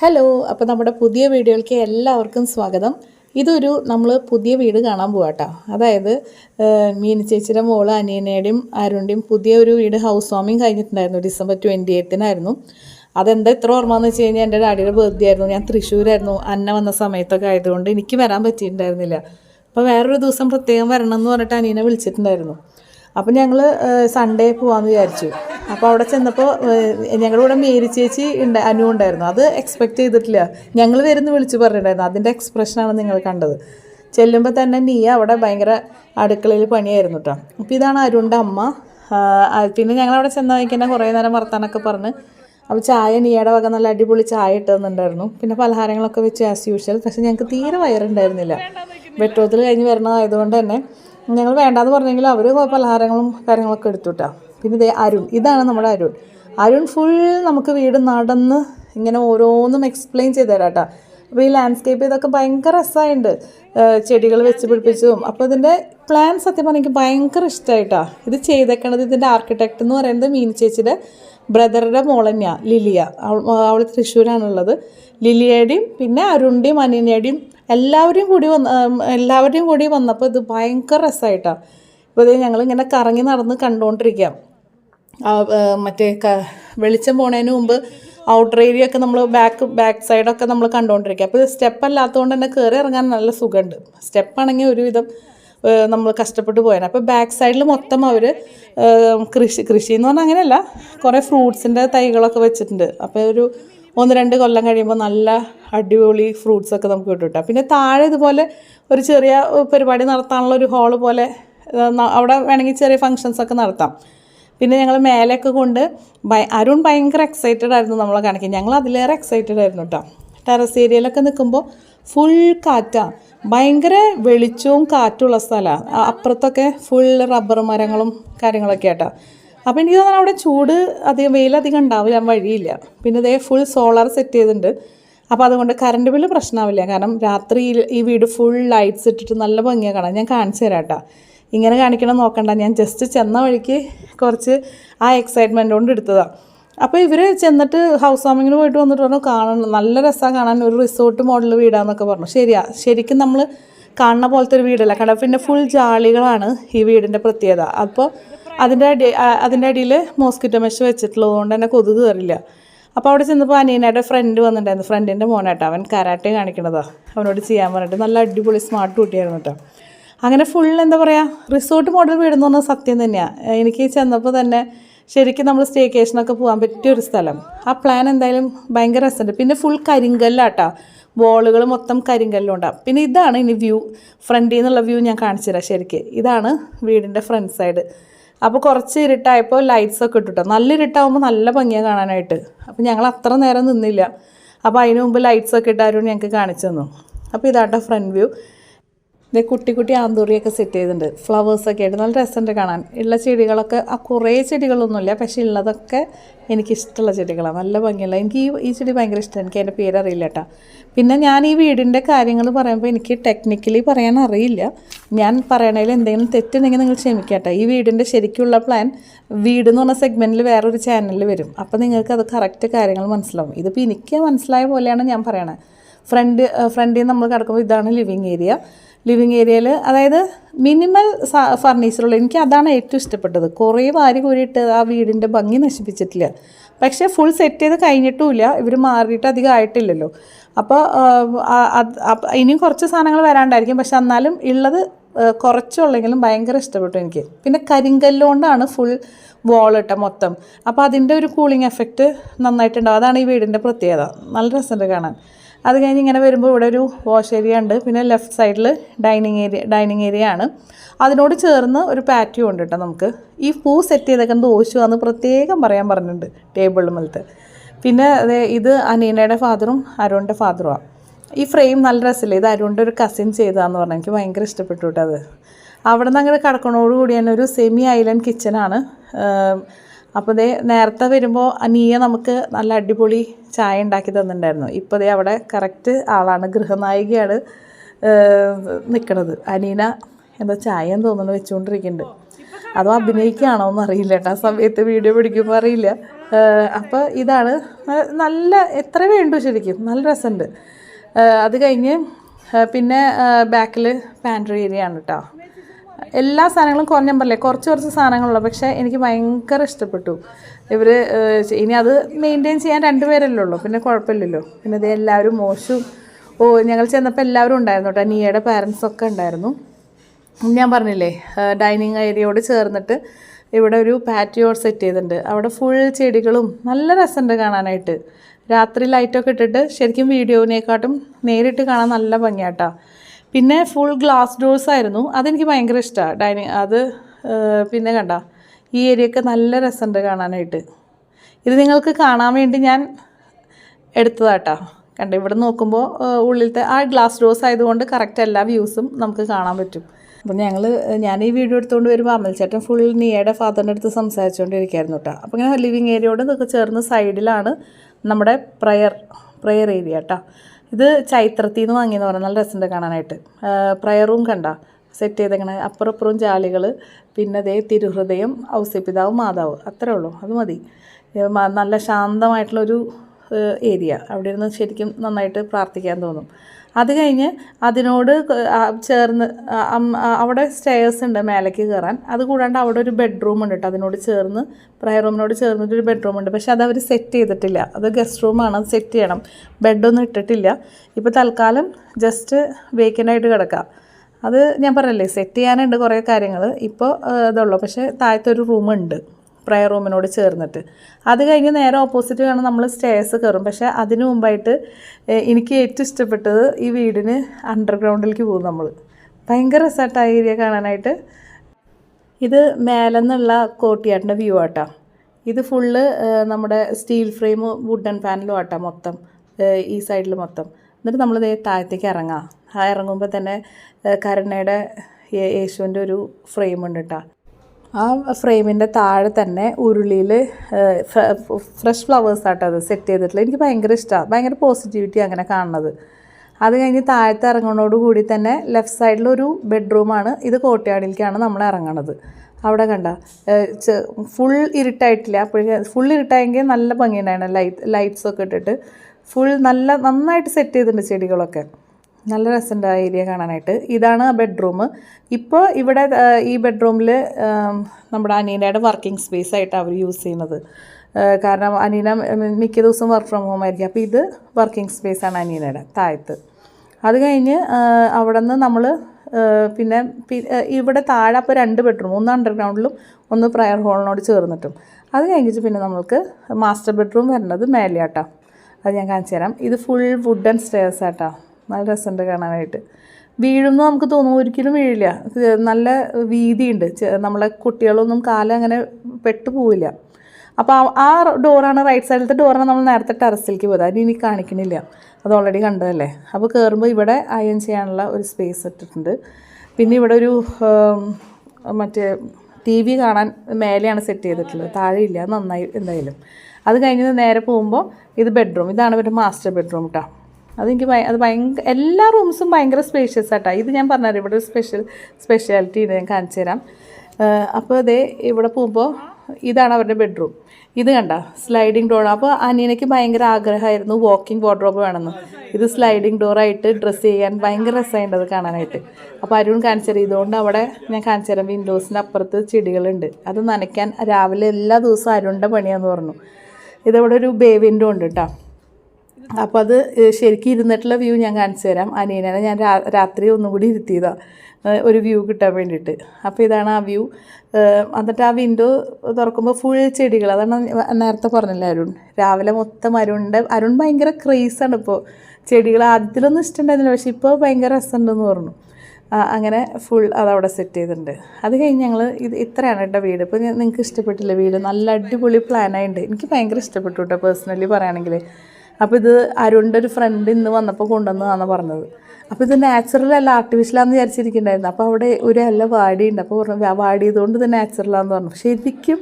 Hello അപ്പോൾ നമ്മുടെ പുതിയ വീഡിയോയിലേക്ക് എല്ലാവർക്കും സ്വാഗതം. ഇതൊരു നമ്മൾ പുതിയ വീട് കാണാൻ പോവാട്ടോ. അതായത് മീന ചേച്ചിയുടെ മോൾ അനിയനയുടെയും അരുണിന്റെയും പുതിയ ഒരു വീട് ഹൗസ് വാമിങ് കഴിഞ്ഞിട്ടുണ്ടായിരുന്നു ഡിസംബർ ട്വന്റി എയ്ത്തിനായിരുന്നു അതെന്താ ഇത്ര ഓർമ്മ എന്ന് വെച്ച് കഴിഞ്ഞാൽ എന്റെ ഡാഡിയുടെ ബർത്ത്ഡേ ആയിരുന്നു. ഞാൻ തൃശ്ശൂരായിരുന്നു. അന്ന വന്ന സമയത്തൊക്കെ ആയതുകൊണ്ട് എനിക്ക് വരാൻ പറ്റിയിട്ടുണ്ടായിരുന്നില്ല. അപ്പോൾ വേറൊരു ദിവസം പ്രത്യേകം വരണം എന്ന് പറഞ്ഞിട്ട് അനീനെ വിളിച്ചിട്ടുണ്ടായിരുന്നു. അപ്പം ഞങ്ങൾ സൺഡേ പോവാന്ന് വിചാരിച്ചു. അപ്പോൾ അവിടെ ചെന്നപ്പോൾ ഞങ്ങളുടെ കൂടെ മേരി ചേച്ചി ഉണ്ട് അനു ഉണ്ടായിരുന്നു. അത് എക്സ്പെക്റ്റ് ചെയ്തിട്ടില്ല. ഞങ്ങൾ വരുന്ന വിളിച്ച് പറഞ്ഞിട്ടുണ്ടായിരുന്നു. അതിന്റെ എക്സ്പ്രഷനാണ് നിങ്ങൾ കണ്ടത്. ചെല്ലുമ്പോൾ തന്നെ നീ അവിടെ ഭയങ്കര അടുക്കളയിൽ പണിയായിരുന്നു കേട്ടോ അപ്പോൾ ഇതാണ് അരുണിന്റെ അമ്മ. പിന്നെ ഞങ്ങളവിടെ ചെന്ന വഴിക്ക് കുറേ നേരം വർത്താനൊക്കെ പറഞ്ഞ്. അപ്പോൾ ചായ നീയുടെ വക നല്ല അടിപൊളി ചായ ഇട്ടുന്നുണ്ടായിരുന്നു. പിന്നെ പലഹാരങ്ങളൊക്കെ വെച്ച് ആസ് യൂഷ്വൽ പക്ഷേ ഞങ്ങൾക്ക് തീരെ വയറുണ്ടായിരുന്നില്ല. വെട്ടോത്തിൽ കഴിഞ്ഞ് വരണതായതുകൊണ്ട് തന്നെ ഞങ്ങൾ വേണ്ടാന്ന് പറഞ്ഞെങ്കിൽ അവർ പലഹാരങ്ങളും കാര്യങ്ങളൊക്കെ എടുത്തുട്ടാ. പിന്നെ ഇതേ അരുൺ. ഇതാണ് നമ്മുടെ അരുൺ. അരുൺ ഫുൾ നമുക്ക് വീട് നടന്ന് ഇങ്ങനെ ഓരോന്നും എക്സ്പ്ലെയിൻ ചെയ്ത് തരാം കേട്ടോ അപ്പോൾ ഈ ലാൻഡ്സ്കേപ്പ് ഇതൊക്കെ ഭയങ്കര രസമായിട്ടുണ്ട് ചെടികൾ വെച്ച് പിടിപ്പിച്ചതും. അപ്പോൾ ഇതിന്റെ പ്ലാൻ സത്യം പറഞ്ഞാൽ എനിക്ക് ഭയങ്കര ഇഷ്ടമായിട്ടാ ഇത് ചെയ്തേക്കണത് ഇതിന്റെ ആർക്കിടെക്റ്റ് എന്ന് പറയുന്നത് മീൻ ചേച്ചിയുടെ ബ്രദറുടെ മോളന്യ ലിലിയ. അവൾ അവൾ തൃശ്ശൂരാണുള്ളത്. ലിലിയുടെയും പിന്നെ അരുണിന്റെയും അനിയനയുടെയും എല്ലാവരെയും കൂടി വന്ന എല്ലാവരുടെയും കൂടി വന്നപ്പോൾ ഇത് ഭയങ്കര രസമായിട്ടാണ് ഇപ്പോൾ ഇത് ഞങ്ങളിങ്ങനെ കറങ്ങി നടന്ന് കണ്ടുകൊണ്ടിരിക്കുക മറ്റേ ക വെളിച്ചം പോണതിന് മുമ്പ് ഔട്ടർ ഏരിയ ഒക്കെ നമ്മൾ ബാക്ക് ബാക്ക് സൈഡൊക്കെ നമ്മൾ കണ്ടുകൊണ്ടിരിക്കുക അപ്പോൾ ഇത് സ്റ്റെപ്പ് അല്ലാത്തതുകൊണ്ട് തന്നെ കയറി ഇറങ്ങാൻ നല്ല സുഖമുണ്ട് സ്റ്റെപ്പാണെങ്കിൽ ഒരുവിധം നമ്മൾ കഷ്ടപ്പെട്ട് പോയാണ് അപ്പോൾ ബാക്ക് സൈഡിൽ മൊത്തം അവർ കൃഷി കൃഷി എന്ന് പറഞ്ഞാൽ അങ്ങനെയല്ല കുറേ ഫ്രൂട്ട്സിന്റെ തൈകളൊക്കെ വെച്ചിട്ടുണ്ട്. അപ്പോൾ ഒരു ഒന്ന് രണ്ട് കൊല്ലം കഴിയുമ്പോൾ നല്ല അടിപൊളി ഫ്രൂട്ട്സൊക്കെ നമുക്ക് കിട്ടും കേട്ടോ പിന്നെ താഴെ ഇതുപോലെ ഒരു ചെറിയ പരിപാടി നടത്താനുള്ള ഒരു ഹാൾ പോലെ അവിടെ വേണമെങ്കിൽ ചെറിയ ഫങ്ഷൻസൊക്കെ നടത്താം. പിന്നെ ഞങ്ങൾ മേലെയൊക്കെ കൊണ്ട് ഭയ അരുൺ ഭയങ്കര എക്സൈറ്റഡ് ആയിരുന്നു നമ്മളെ കാണിക്കാൻ ഞങ്ങൾ അതിലേറെ എക്സൈറ്റഡ് ആയിരുന്നു കേട്ടോ ടെറസ് ഏരിയയിലൊക്കെ നിൽക്കുമ്പോൾ ഫുൾ കാറ്റാണ് ഭയങ്കര വെളിച്ചവും കാറ്റുള്ള സ്ഥലമാണ് അപ്പുറത്തൊക്കെ ഫുൾ റബ്ബർ മരങ്ങളും കാര്യങ്ങളൊക്കെ ആട്ടോ അപ്പോൾ എനിക്ക് തോന്നുന്നു അവിടെ ചൂട് അധികം വെയിലധികം ഉണ്ടാവില്ല വഴിയില്ല. പിന്നെ ഇതേ ഫുൾ സോളാർ സെറ്റ് ചെയ്തിട്ടുണ്ട്. അപ്പോൾ അതുകൊണ്ട് കറണ്ട് ബില്ല് പ്രശ്നമാവില്ല കാരണം രാത്രി ഈ- വീട് ഫുൾ ലൈറ്റ്സ് ഇട്ടിട്ട് നല്ല ഭംഗിയാണ് കാണാൻ. ഞാൻ കാണിച്ചു തരാം കേട്ടോ ഇങ്ങനെ കാണിക്കണം നോക്കണ്ട. ഞാൻ ജസ്റ്റ് ചെന്ന വഴിക്ക് കുറച്ച് ആ എക്സൈറ്റ്മെന്റ് കൊണ്ട് എടുത്തതാണ് അപ്പോൾ ഇവർ ചെന്നിട്ട് ഹൗസ് വാമിങ്ങിന് പോയിട്ട് വന്നിട്ട് പറഞ്ഞു കാണണം. നല്ല രസമാണ് കാണാൻ. ഒരു റിസോർട്ട് മോഡൽ വീടാന്നൊക്കെ പറഞ്ഞു. ശരിയാ. ശരിക്കും നമ്മൾ കാണുന്ന പോലത്തെ ഒരു വീടല്ല. കാരണം പിന്നെ ഫുൾ ജാളികളാണ് ഈ വീടിന്റെ പ്രത്യേകത. അപ്പോൾ അതിന്റെ അടി അതിന്റെ അടിയിൽ മോസ്കിറ്റോ മെഷ് വെച്ചിട്ടുള്ളത് കൊണ്ട് തന്നെ കൊതുക് കയറില്ല അപ്പോൾ അവിടെ ചെന്നപ്പോൾ അനിയനായിട്ട് ഫ്രണ്ട് വന്നിട്ടുണ്ടായിരുന്നു. ഫ്രണ്ടിന്റെ മോനാട്ടോ അവൻ കരാട്ടെ കാണിക്കണതാണ് അവനോട് ചെയ്യാൻ പറഞ്ഞിട്ട് നല്ല അടിപൊളി സ്മാർട്ട് കുട്ടിയായിരുന്നു കേട്ടോ അങ്ങനെ ഫുൾ എന്താ പറയുക റിസോർട്ട് മോഡൽ വീടെന്ന് പറഞ്ഞാൽ സത്യം തന്നെയാണ് എനിക്ക് ചെന്നപ്പോൾ തന്നെ ശരിക്കും നമ്മൾ സ്റ്റേക്കേഷനൊക്കെ പോകാൻ പറ്റിയ ഒരു സ്ഥലം. ആ പ്ലാൻ എന്തായാലും ഭയങ്കര രസമുണ്ട്. പിന്നെ ഫുൾ കരിങ്കല്ലാട്ടാ. വോളുകൾ മൊത്തം കരിങ്കല്ലുണ്ടാകും പിന്നെ ഇതാണ് ഇനി വ്യൂ ഫ്രണ്ടിൽ നിന്നുള്ള വ്യൂ ഞാൻ കാണിച്ചു തരാം ശരിക്കും. ഇതാണ് വീടിന്റെ ഫ്രണ്ട് സൈഡ് അപ്പോൾ കുറച്ച് ഇരുട്ടായപ്പോൾ ലൈറ്റ്സ് ഒക്കെ ഇട്ടിട്ടോ. നല്ല ഇരുട്ടാവുമ്പോൾ നല്ല ഭംഗിയാണ് കാണാനായിട്ട്. അപ്പോൾ ഞങ്ങൾ അത്ര നേരം നിന്നില്ല. അപ്പോൾ അതിന് മുമ്പ് ലൈറ്റ്സ് ഒക്കെ ഇട്ടാരും ഞങ്ങൾക്ക് കാണിച്ചു തന്നു. അപ്പോൾ ഇതാട്ടോ ഫ്രണ്ട് വ്യൂ ഇത് കുട്ടി കുട്ടി ആന്തൂറിയൊക്കെ സെറ്റ് ചെയ്തിട്ടുണ്ട്. ഫ്ലവേഴ്സൊക്കെ ആയിട്ട് നല്ല രസമുണ്ട് കാണാൻ. ഉള്ള ചെടികളൊക്കെ ആ കുറേ ചെടികളൊന്നുമില്ല പക്ഷേ ഉള്ളതൊക്കെ എനിക്കിഷ്ടമുള്ള ചെടികളാണ് നല്ല ഭംഗിയുള്ള. എനിക്ക് ഈ ഈ ചെടി ഭയങ്കര ഇഷ്ടമാണ് എനിക്ക് അതിന്റെ പേരറിയില്ല കേട്ടോ. പിന്നെ ഞാൻ ഈ വീടിന്റെ കാര്യങ്ങൾ പറയുമ്പോൾ എനിക്ക് ടെക്നിക്കലി പറയാൻ അറിയില്ല. ഞാൻ പറയണതിൽ എന്തെങ്കിലും തെറ്റുണ്ടെങ്കിൽ നിങ്ങൾ ക്ഷമിക്കട്ടെ ഈ വീടിന്റെ ശരിക്കുള്ള പ്ലാൻ വീട് എന്ന് പറഞ്ഞ സെഗ്മെന്റിൽ വേറൊരു ചാനലിൽ വരും. അപ്പോൾ നിങ്ങൾക്ക് അത് കറക്റ്റ് കാര്യങ്ങൾ മനസ്സിലാവും. ഇതിപ്പോൾ എനിക്ക് മനസ്സിലായ പോലെയാണ് ഞാൻ പറയണത് ഫ്രണ്ട് ഫ്രണ്ടിൽ നമ്മൾ കിടക്കുമ്പോൾ ഇതാണ് ലിവിങ് ഏരിയ ലിവിങ് ഏരിയയിൽ അതായത് മിനിമൽ ഫർണിച്ചറുള്ള എനിക്ക് അതാണ് ഏറ്റവും ഇഷ്ടപ്പെട്ടത്. കുറേ വാരി കോരിയിട്ട് ആ വീടിന്റെ ഭംഗി നശിപ്പിച്ചിട്ടില്ല. പക്ഷേ ഫുൾ സെറ്റ് ചെയ്ത് കഴിഞ്ഞിട്ടുമില്ല. ഇവർ മാറിയിട്ട് അധികം ആയിട്ടില്ലല്ലോ. അപ്പോൾ ഇനിയും കുറച്ച് സാധനങ്ങൾ വരാണ്ടായിരിക്കും. പക്ഷെ എന്നാലും ഉള്ളത് കുറച്ചുള്ളെങ്കിലും ഭയങ്കര ഇഷ്ടപ്പെട്ടു എനിക്ക്. പിന്നെ കരിങ്കല്ലുകൊണ്ടാണ് ഫുൾ വോളിട്ട മൊത്തം. അപ്പോൾ അതിന്റെ ഒരു കൂളിംഗ് എഫക്റ്റ് നന്നായിട്ടുണ്ടാവും. അതാണ് ഈ വീടിന്റെ പ്രത്യേകത. നല്ല രസമുണ്ട് കാണാൻ. അത് കഴിഞ്ഞ് ഇങ്ങനെ വരുമ്പോൾ ഇവിടെ ഒരു വാഷ് ഏരിയ ഉണ്ട്. പിന്നെ ലെഫ്റ്റ് സൈഡിൽ ഡൈനിങ് ഏരിയ ഡൈനിങ് ഏരിയ ആണ്. അതിനോട് ചേർന്ന് ഒരു പാറ്റിയോ ഉണ്ട് കേട്ടോ നമുക്ക്. ഈ പൂ സെറ്റ് ചെയ്തേക്കുന്നത് എന്ന് പ്രത്യേകം പറയാൻ പറഞ്ഞിട്ടുണ്ട് ടേബിളിൽ മേലത്തെ. പിന്നെ ഇത് അനീനയുടെ ഫാദറും അരുണിന്റെ ഫാദറുമാണ് ഈ ഫ്രെയിം നല്ല രസമില്ല? ഇത് അരുണിന്റെ ഒരു കസിൻ ചെയ്തതാന്ന് പറഞ്ഞാൽ എനിക്ക് ഭയങ്കര ഇഷ്ടപ്പെട്ടു കേട്ടോ അത്. അവിടെ നിന്ന് അങ്ങനെ കിടക്കണോടുകൂടി തന്നെ ഒരു സെമി ഐലൻഡ് കിച്ചനാണ് അപ്പോൾ ദേ നേരത്തെ വരുമ്പോൾ നീയെ നമുക്ക് നല്ല അടിപൊളി ചായ ഉണ്ടാക്കി തന്നിട്ടുണ്ടായിരുന്നു. ഇപ്പോൾ ദേ അവിടെ കറക്റ്റ് ആളാണ് ഗൃഹനായികയാണ് നിൽക്കണത് അനീന എന്താ ചായ എന്ന് തോന്നുന്നു വെച്ചുകൊണ്ടിരിക്കുന്നുണ്ട് അതോ അഭിനയിക്കുകയാണോ എന്ന് അറിയില്ല കേട്ടോ. ആ സമയത്ത് വീഡിയോ പിടിക്കുമ്പോൾ അറിയില്ല. അപ്പോൾ ഇതാണ്. നല്ല എത്ര വേണ്ടു ശരിക്കും. നല്ല രസമുണ്ട്. അത് കഴിഞ്ഞ് പിന്നെ ബാക്കിൽ പാൻട്രി ഏരിയ ആണ് കേട്ടോ എല്ലാ സാധനങ്ങളും കുറഞ്ഞ പറയില്ലേ കുറച്ച് കുറച്ച് സാധനങ്ങളുള്ളൂ. പക്ഷേ എനിക്ക് ഭയങ്കര ഇഷ്ടപ്പെട്ടു. ഇവർ ഇനി അത് മെയിന്റെയിൻ ചെയ്യാൻ രണ്ടുപേരല്ലേ ഉള്ളൂ. പിന്നെ കുഴപ്പമില്ലല്ലോ. പിന്നെ ഇത് എല്ലാവരും മോശവും. ഓ ഞങ്ങൾ ചെന്നപ്പോൾ എല്ലാവരും ഉണ്ടായിരുന്നു കേട്ടോ. നീയുടെ പാരൻസൊക്കെ ഉണ്ടായിരുന്നു. ഞാൻ പറഞ്ഞില്ലേ ഡൈനിങ് ഏരിയയോട് ചേർന്നിട്ട് ഇവിടെ ഒരു പാറ്റിയോ സെറ്റ് ചെയ്തിട്ടുണ്ട്. അവിടെ ഫുൾ ചെടികളും നല്ല രസമുണ്ട് കാണാനായിട്ട്. രാത്രി ലൈറ്റൊക്കെ ഇട്ടിട്ട് ശരിക്കും വീഡിയോനേക്കാട്ടും നേരിട്ട് കാണാൻ നല്ല ഭംഗിയാട്ടാ. പിന്നെ ഫുൾ ഗ്ലാസ് ഡോഴ്സ് ആയിരുന്നു. അതെനിക്ക് ഭയങ്കര ഇഷ്ടമാണ് ഡൈനിങ് അത് പിന്നെ കണ്ട ഈ ഏരിയയൊക്കെ നല്ല രസമുണ്ട് കാണാനായിട്ട്. ഇത് നിങ്ങൾക്ക് കാണാൻ വേണ്ടി ഞാൻ എടുത്തതാട്ടാ. കണ്ട ഇവിടെ നോക്കുമ്പോൾ ഉള്ളിലത്തെ ആ ഗ്ലാസ് ഡോസ് ആയതുകൊണ്ട് കറക്റ്റ് എല്ലാ വ്യൂസും നമുക്ക് കാണാൻ പറ്റും. അപ്പോൾ ഞങ്ങൾ ഞാൻ ഈ വീഡിയോ എടുത്തുകൊണ്ട് വരുമ്പോൾ അമൽച്ചേട്ടൻ ഫുൾ നിയയുടെ ഫാദറിന്റെ അടുത്ത് സംസാരിച്ചുകൊണ്ടിരിക്കുകയായിരുന്നു കേട്ടോ അപ്പോൾ ഇങ്ങനെ ലിവിങ് ഏരിയയോട് ഇതൊക്കെ ചേർന്ന് സൈഡിലാണ് നമ്മുടെ പ്രയർ പ്രയർ ഏരിയ കേട്ടോ ഇത് ചൈത്രത്തിൽ നിന്ന് വാങ്ങിയെന്ന് പറഞ്ഞാൽ നല്ല രസമുണ്ട് കാണാനായിട്ട്. പ്രയറും കണ്ട. സെറ്റ് ചെയ്തേക്കണ അപ്പുറപ്പുറം ജാലികൾ പിന്നെ അതേ തിരുഹൃദയം ഔസ്യപിതാവ് മാതാവ്. അത്രേ ഉള്ളൂ. അത് മതി. നല്ല ശാന്തമായിട്ടുള്ളൊരു ഏരിയ. അവിടെ ഇരുന്ന് ശരിക്കും നന്നായിട്ട് പ്രാർത്ഥിക്കാൻ തോന്നും. അത് കഴിഞ്ഞ് അതിനോട് ചേർന്ന് അവിടെ സ്റ്റെയേഴ്സ് ഉണ്ട് മേലേക്ക് കയറാൻ അത് കൂടാണ്ട് അവിടെ ഒരു ബെഡ്റൂം ഉണ്ട് കേട്ടോ അതിനോട് ചേർന്ന് പ്രയർ റൂമിനോട് ചേർന്നിട്ടൊരു ബെഡ്റൂം ഉണ്ട്. പക്ഷേ അത് അവർ സെറ്റ് ചെയ്തിട്ടില്ല. അത് ഗസ്റ്റ് റൂമാണ് അത് സെറ്റ് ചെയ്യണം. ബെഡൊന്നും ഇട്ടിട്ടില്ല. ഇപ്പോൾ തൽക്കാലം ജസ്റ്റ് വേക്കന്റ് ആയിട്ട് കിടക്കാം. അത് ഞാൻ പറഞ്ഞല്ലേ സെറ്റ് ചെയ്യാനുണ്ട് കുറേ കാര്യങ്ങൾ ഇപ്പോൾ ഇതുള്ളൂ. പക്ഷേ താഴത്തെ ഒരു റൂമുണ്ട് പ്രയർ റൂമിനോട് ചേർന്നിട്ട്. അത് കഴിഞ്ഞ് നേരെ ഓപ്പോസിറ്റ് കാണാൻ നമ്മൾ സ്റ്റേഴ്സ് കയറും പക്ഷേ അതിനു മുമ്പായിട്ട് എനിക്ക് ഏറ്റവും ഇഷ്ടപ്പെട്ടത് ഈ വീടിന് അണ്ടർഗ്രൗണ്ടിലേക്ക് പോകും നമ്മൾ ഭയങ്കര രസമായിട്ട് ആ ഏരിയ കാണാനായിട്ട്. ഇത് മേലെന്നുള്ള കോട്ടിയാട്ടിന്റെ വ്യൂ ആട്ടാ. ഇത് ഫുള്ള് നമ്മുടെ സ്റ്റീൽ ഫ്രെയിം വുഡൻ പാനലും ആട്ടാ മൊത്തം ഈ സൈഡിൽ മൊത്തം. എന്നിട്ട് നമ്മൾ താഴത്തേക്ക് ഇറങ്ങാം. ആ ഇറങ്ങുമ്പോൾ തന്നെ കരുണയുടെ യേശുവിന്റെ ഒരു ഫ്രെയിം ഉണ്ട് കേട്ടോ ആ ഫ്രെയിമിന്റെ താഴെ തന്നെ ഉരുളിയിൽ ഫ്രഷ് ഫ്ലവേഴ്സ് ആട്ടോ അത് സെറ്റ് ചെയ്തിട്ടുള്ളത്. എനിക്ക് ഭയങ്കര ഇഷ്ടമാണ് ഭയങ്കര പോസിറ്റിവിറ്റി അങ്ങനെ കാണുന്നത്. അത് കഴിഞ്ഞ് താഴത്തെ ഇറങ്ങുന്നതോട് കൂടി തന്നെ ലെഫ്റ്റ് സൈഡിലൊരു ബെഡ്റൂമാണ് ഇത് കോട്ടയാടിലേക്കാണ് നമ്മൾ ഇറങ്ങണത്. അവിടെ കണ്ട ഫുൾ ഇരുട്ടായിട്ടില്ല. അപ്പോഴേ ഫുൾ ഇരുട്ടായെങ്കിൽ നല്ല ഭംഗിയുണ്ടായിരുന്നു. ലൈറ്റ് ലൈറ്റ്സൊക്കെ ഇട്ടിട്ട് ഫുൾ നല്ല നന്നായിട്ട് സെറ്റ് ചെയ്തിട്ടുണ്ട് ചെടികളൊക്കെ. നല്ല രസമുണ്ട് ആ ഏരിയ കാണാനായിട്ട്. ഇതാണ് ആ ബെഡ്റൂം ഇപ്പോൾ ഇവിടെ ഈ ബെഡ്റൂമിൽ നമ്മുടെ അനീനയുടെ വർക്കിംഗ് സ്പേസ് ആയിട്ട് അവർ യൂസ് ചെയ്യുന്നത്. കാരണം അനീന മിക്ക ദിവസവും വർക്ക് ഫ്രം ഹോം ആയിരിക്കും. അപ്പോൾ ഇത് വർക്കിംഗ് സ്പേസ് ആണ് അനീനയുടെ താഴത്ത്. അത് കഴിഞ്ഞ് അവിടെ നിന്ന് നമ്മൾ പിന്നെ ഇവിടെ താഴെ അപ്പോൾ രണ്ട് ബെഡ്റൂം ഒന്ന് അണ്ടർഗ്രൗണ്ടിലും ഒന്ന് പ്രയർ ഹോളിനോട് ചേർന്നിട്ടും. അത് കഴിഞ്ഞിട്ട് പിന്നെ നമ്മൾക്ക് മാസ്റ്റർ ബെഡ്റൂം വരുന്നത് മേലെയാട്ടോ. അത് ഞാൻ കാണിച്ചു തരാം. ഇത് ഫുൾ വുഡൻ സ്റ്റേഴ്സ് ആട്ടോ. നല്ല രസമുണ്ട് കാണാനായിട്ട്. വീഴുമെന്ന് നമുക്ക് തോന്നും ഒരിക്കലും വീഴില്ല. നല്ല വീതിയുണ്ട്. നമ്മളെ കുട്ടികളൊന്നും കാലം അങ്ങനെ പെട്ടു പോവില്ല. അപ്പോൾ ആ- ഡോറാണ് റൈറ്റ് സൈഡിലത്തെ ഡോറാണ് നമ്മൾ നേരത്തെ ടെറസിലേക്ക് പോയത്. അതിന് ഇനി കാണിക്കണില്ല. അത് ഓൾറെഡി കണ്ടതല്ലേ? അപ്പോൾ കയറുമ്പോൾ ഇവിടെ അയൺ ചെയ്യാനുള്ള ഒരു സ്പേസ് ഇട്ടിട്ടുണ്ട്. പിന്നെ ഇവിടെ ഒരു മറ്റേ ടി വി കാണാൻ മേലെയാണ് സെറ്റ് ചെയ്തിട്ടുള്ളത്. താഴെയില്ല നന്നായി എന്തായാലും. അത് കഴിഞ്ഞ് നേരെ പോകുമ്പോൾ ഇത് ബെഡ്റൂം ഇതാണ് ഇവരുടെ മാസ്റ്റർ ബെഡ്റൂം കേട്ടോ അതെനിക്ക് അത് ഭയങ്കര എല്ലാ റൂംസും ഭയങ്കര സ്പേഷ്യസ് ആട്ടോ. ഇത് ഞാൻ പറഞ്ഞുതരാം ഇവിടെ ഒരു സ്പെഷ്യൽ സ്പെഷ്യാലിറ്റി ഉണ്ട് ഞാൻ കാണിച്ചു തരാം. അപ്പോൾ അതേ ഇവിടെ പോകുമ്പോൾ ഇതാണ് അവരുടെ ബെഡ്റൂം ഇത് കണ്ട സ്ലൈഡിങ് ഡോർ അപ്പോൾ അനിയനയ്ക്ക് ഭയങ്കര ആഗ്രഹമായിരുന്നു വാക്കിംഗ് വാർഡ്രോബ് വേണമെന്ന്. ഇത് സ്ലൈഡിങ് ഡോറായിട്ട് ഡ്രസ്സ് ചെയ്യാൻ ഭയങ്കര രസമുണ്ട് അത് കാണാനായിട്ട്. അപ്പോൾ അരുൺ കാണിച്ചു തരാം. ഇതുകൊണ്ട് അവിടെ ഞാൻ കാണിച്ചു തരാം വിൻഡോസിന്റെ അപ്പുറത്ത് ചെടികളുണ്ട്. അത് നനയ്ക്കാൻ രാവിലെ എല്ലാ ദിവസവും അരുണിന്റെ പണിയാന്ന് പറഞ്ഞു. ഇതവിടെ ഒരു ബേ വിൻഡോ ഉണ്ട് കേട്ടോ അപ്പോൾ അത് ശരിക്കും ഇരുന്നിട്ടുള്ള വ്യൂ ഞാൻ കാണിച്ചു തരാം. അനിയനെ ഞാൻ രാത്രി ഒന്നും കൂടി ഇരുത്തിയതാണ് ഒരു വ്യൂ കിട്ടാൻ വേണ്ടിയിട്ട്. അപ്പോൾ ഇതാണ് ആ വ്യൂ എന്നിട്ട് ആ വിൻഡോ തുറക്കുമ്പോൾ ഫുൾ ചെടികൾ അതാണ് നേരത്തെ പറഞ്ഞില്ല അരുൺ? രാവിലെ മൊത്തം അരുണിന്റെ അരുൺ ഭയങ്കര ക്രേസാണ് ഇപ്പോൾ ചെടികൾ ആദ്യത്തിലൊന്നും ഇഷ്ടമുണ്ടായിരുന്നില്ല പക്ഷേ ഇപ്പോൾ ഭയങ്കര രസമുണ്ടെന്ന് പറഞ്ഞു. അങ്ങനെ ഫുൾ അതവിടെ സെറ്റ് ചെയ്തിട്ടുണ്ട്. അത് കഴിഞ്ഞ് ഞങ്ങൾ ഇത് ഇത്രയാണ് കേട്ടോ വീട്. ഇപ്പോൾ നിങ്ങൾക്ക് ഇഷ്ടപ്പെട്ടില്ല വീട്? നല്ല അടിപൊളി പ്ലാനായിട്ടുണ്ട് എനിക്ക് ഭയങ്കര ഇഷ്ടപ്പെട്ടു കേട്ടോ പേഴ്സണലി പറയുകയാണെങ്കിൽ അപ്പോൾ ഇത് അരുണിന്റെ ഒരു ഫ്രണ്ട് ഇന്ന് വന്നപ്പോൾ കൊണ്ടുവന്നതാണെന്ന് പറഞ്ഞത്. അപ്പോൾ ഇത് നാച്ചുറൽ അല്ല ആർട്ടിഫിഷ്യലാന്ന് വിചാരിച്ചിരിക്കുന്നുണ്ടായിരുന്നു അപ്പോൾ അവിടെ ഒരു ഇല വാടിയുണ്ട്. അപ്പോൾ പറഞ്ഞു "വാ- വാടിയതുകൊണ്ട് ഇത് നാച്ചുറലാന്ന് പറഞ്ഞു. ശരിക്കും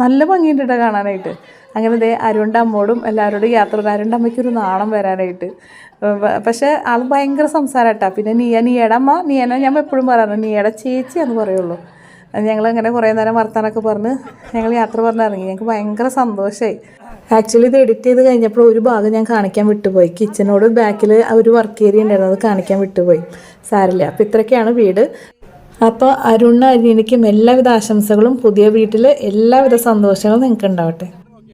നല്ല ഭംഗിയുണ്ട് കേട്ടോ കാണാനായിട്ട്. അങ്ങനെ ദേ അരുണിന്റെ അമ്മോടും എല്ലാവരോടും യാത്ര. അരുണിന്റെ അമ്മയ്ക്ക് ഒരു നാണം വരാനായിട്ട്. പക്ഷേ ആൾ ഭയങ്കര സംസാരം പിന്നെ നീയ നീയുടെ അമ്മ നീയനെ ഞാൻ എപ്പോഴും പറയാറുണ്ട് നീയുടെ ചേച്ചിയാന്ന് പറയുള്ളൂ. ഞങ്ങളങ്ങനെ കുറേ നേരം വർത്താനൊക്കെ പറഞ്ഞ് ഞങ്ങൾ യാത്ര പറഞ്ഞിറങ്ങി ഞങ്ങൾക്ക് ഭയങ്കര സന്തോഷമായി ആക്ച്വലി ഇത് എഡിറ്റ് ചെയ്ത് കഴിഞ്ഞപ്പോൾ ഒരു ഭാഗം ഞാൻ കാണിക്കാൻ വിട്ടുപോയി. കിച്ചനോട് ബാക്കിൽ ഒരു വർക്ക് ഏരിയ ഉണ്ടായിരുന്നു. അത് കാണിക്കാൻ വിട്ടുപോയി. സാരില്ല അപ്പോൾ ഇത്രയൊക്കെയാണ് വീട്. അപ്പോൾ അരുണ് അരിണിക്കും എല്ലാവിധ ആശംസകളും. പുതിയ വീട്ടിൽ എല്ലാവിധ സന്തോഷങ്ങളും നിങ്ങൾക്ക് ഉണ്ടാവട്ടെ